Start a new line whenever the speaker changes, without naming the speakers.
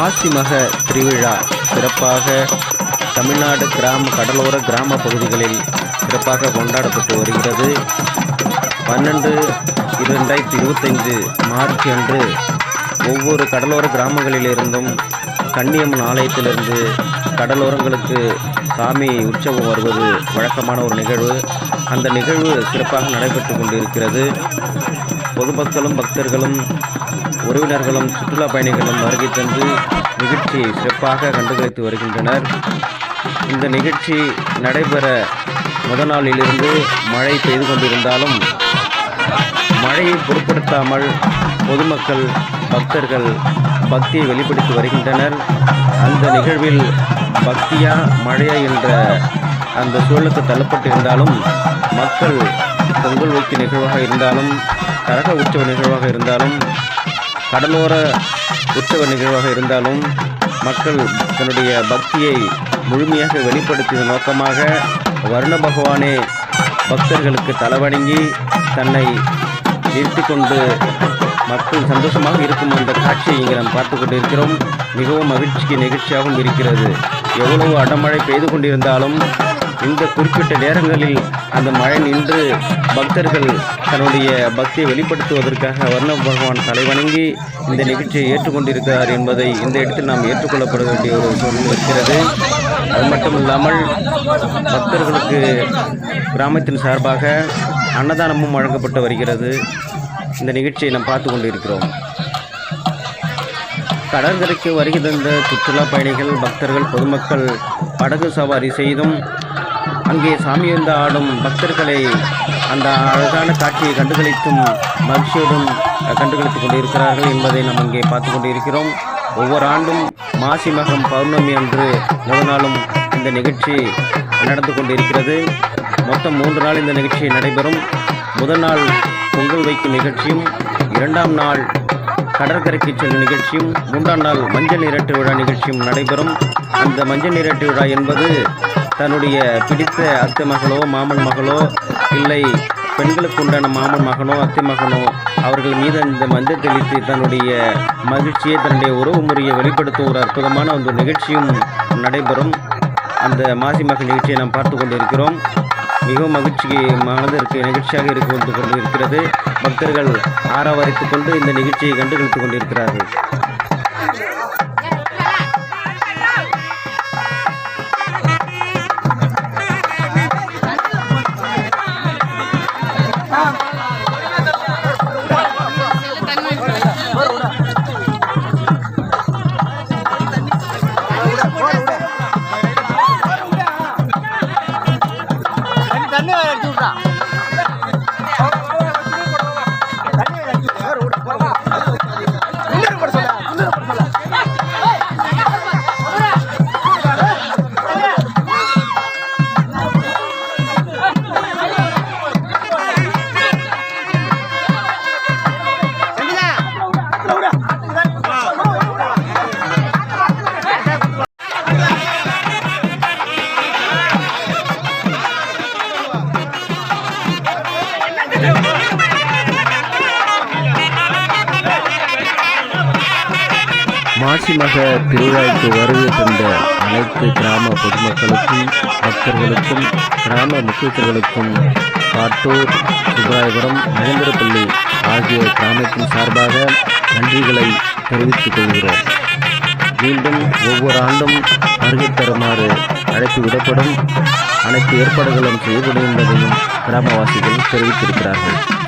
மாசிமக திருவிழா சிறப்பாக தமிழ்நாடு கிராம கடலோர கிராம பகுதிகளில் சிறப்பாக கொண்டாடப்பட்டு வருகிறது. பன்னெண்டு இரண்டாயிரத்தி இருபத்தைந்து மார்ச் அன்று ஒவ்வொரு கடலோர கிராமங்களிலிருந்தும் கன்னியம்மன் ஆலயத்திலிருந்து கடலோரங்களுக்கு சாமி உற்சவம் வருவது வழக்கமான ஒரு நிகழ்வு. அந்த நிகழ்வு சிறப்பாக நடைபெற்று கொண்டிருக்கிறது. பொதுமக்களும் பக்தர்களும் உறவினர்களும் சுற்றுலா பயணிகளும் வருகை தந்து நிகழ்ச்சியை சிறப்பாக கண்டுகளித்து வருகின்றனர். இந்த நிகழ்ச்சி நடைபெற முத நாளிலிருந்து மழை பெய்து கொண்டிருந்தாலும் மழையை பொருட்படுத்தாமல் பொதுமக்கள் பக்தர்கள் பக்தியை வெளிப்படுத்தி வருகின்றனர். அந்த நிகழ்வில் பக்தியா மழையா என்ற அந்த சூழலுக்கு தள்ளப்பட்டிருந்தாலும் மக்கள் பொங்கல் வைக்க நிகழ்வாக இருந்தாலும் கரக உற்சவ நிகழ்வாக இருந்தாலும் கடலோர உற்சவ நிகழ்வாக இருந்தாலும் மக்கள் தன்னுடைய பக்தியை முழுமையாக வெளிப்படுத்திய நோக்கமாக வருண பகவானே பக்தர்களுக்கு தலைவணங்கி தன்னை நிறுத்தி கொண்டு மக்கள் சந்தோஷமாக இருக்கும் அந்த காட்சியை இங்கே நாம் பார்த்து கொண்டிருக்கிறோம். மிகவும் மகிழ்ச்சிக்கு நிகழ்ச்சியாகவும் இருக்கிறது. எவ்வளவு அடமழை பெய்து கொண்டிருந்தாலும் இந்த குறிப்பிட்ட நேரங்களில் அந்த மழை நின்று பக்தர்கள் தன்னுடைய பக்தியை வெளிப்படுத்துவதற்காக வர்ண பகவான் தலைவணங்கி இந்த நிகழ்ச்சியை ஏற்றுக்கொண்டிருக்கிறார் என்பதை இந்த இடத்தில் நாம் ஏற்றுக்கொள்ளப்பட வேண்டிய ஒரு சூழ்நிலை இருக்கிறது. அது மட்டும் இல்லாமல் பக்தர்களுக்கு கிராமத்தின் சார்பாக அன்னதானமும் வழங்கப்பட்டு வருகிறது. இந்த நிகழ்ச்சியை நாம் பார்த்து கொண்டிருக்கிறோம். கடற்கரைக்கு வருகை தந்த சுற்றுலா பயணிகள் பக்தர்கள் பொதுமக்கள் படகு சவாரி செய்தும் அங்கே சாமி வந்து ஆடும் பக்தர்களை அந்த அழகான காட்சியை கண்டுகளித்தும் மகிழ்ச்சியுடன் கண்டுகளித்துக் கொண்டிருக்கிறார்கள் என்பதை நாம் இங்கே பார்த்து கொண்டிருக்கிறோம். ஒவ்வொரு ஆண்டும் மாசி மகம் பௌர்ணமி அன்று முதல் நாளும் இந்த நிகழ்ச்சி நடந்து கொண்டிருக்கிறது. மொத்தம் மூன்று நாள் இந்த நிகழ்ச்சி நடைபெறும். முதல் நாள் பொங்கல் வைக்கும் நிகழ்ச்சியும் இரண்டாம் நாள் கடற்கரைக்கு செல்லும் நிகழ்ச்சியும் மூன்றாம் நாள் மஞ்சள் நீராட்டு விழா நிகழ்ச்சியும் நடைபெறும். அந்த மஞ்சள் நீராட்டு விழா என்பது தன்னுடைய பிடித்த அத்தை மகளோ மாமன் மகளோ இல்லை பெண்களுக்கு உண்டான மாமன் மகனோ அத்தை மகனோ அவர்கள் மீது அந்த மஞ்சள் தெளித்து தன்னுடைய மகிழ்ச்சியை தன்னுடைய உறவு முறையை வெளிப்படுத்தும் ஒரு அற்புதமான ஒரு நிகழ்ச்சியும் நடைபெறும். அந்த மாசி மகள் நிகழ்ச்சியை நாம் பார்த்து கொண்டிருக்கிறோம். மிகவும் மகிழ்ச்சி மனதிற்கு நிகழ்ச்சியாக இருக்கு கொண்டிருக்கிறது கொண்டு இருக்கிறது. பக்தர்கள் ஆரவரித்துக் கொண்டு இந்த நிகழ்ச்சியை கண்டுகளித்துக் கொண்டிருக்கிறார்கள்.
না
மாசி மக திருவிழாவுக்கு வருகை தந்த அனைத்து கிராம பொதுமக்களுக்கும் பக்தர்களுக்கும் கிராம முக்கியத்துவர்களுக்கும் காட்டூர் சுப்ராயபுரம் மகேந்திரப்பள்ளி ஆகிய கிராமத்தின் சார்பாக நன்றிகளை தெரிவித்துக் கொள்கிறோம். மீண்டும் ஒவ்வொரு ஆண்டும் வருகை தருமாறு அழைப்பு விடப்படும். அனைத்து ஏற்பாடுகளும் செய்யப்படும் என்பதையும் கிராமவாசிகள் தெரிவித்திருக்கிறார்கள்.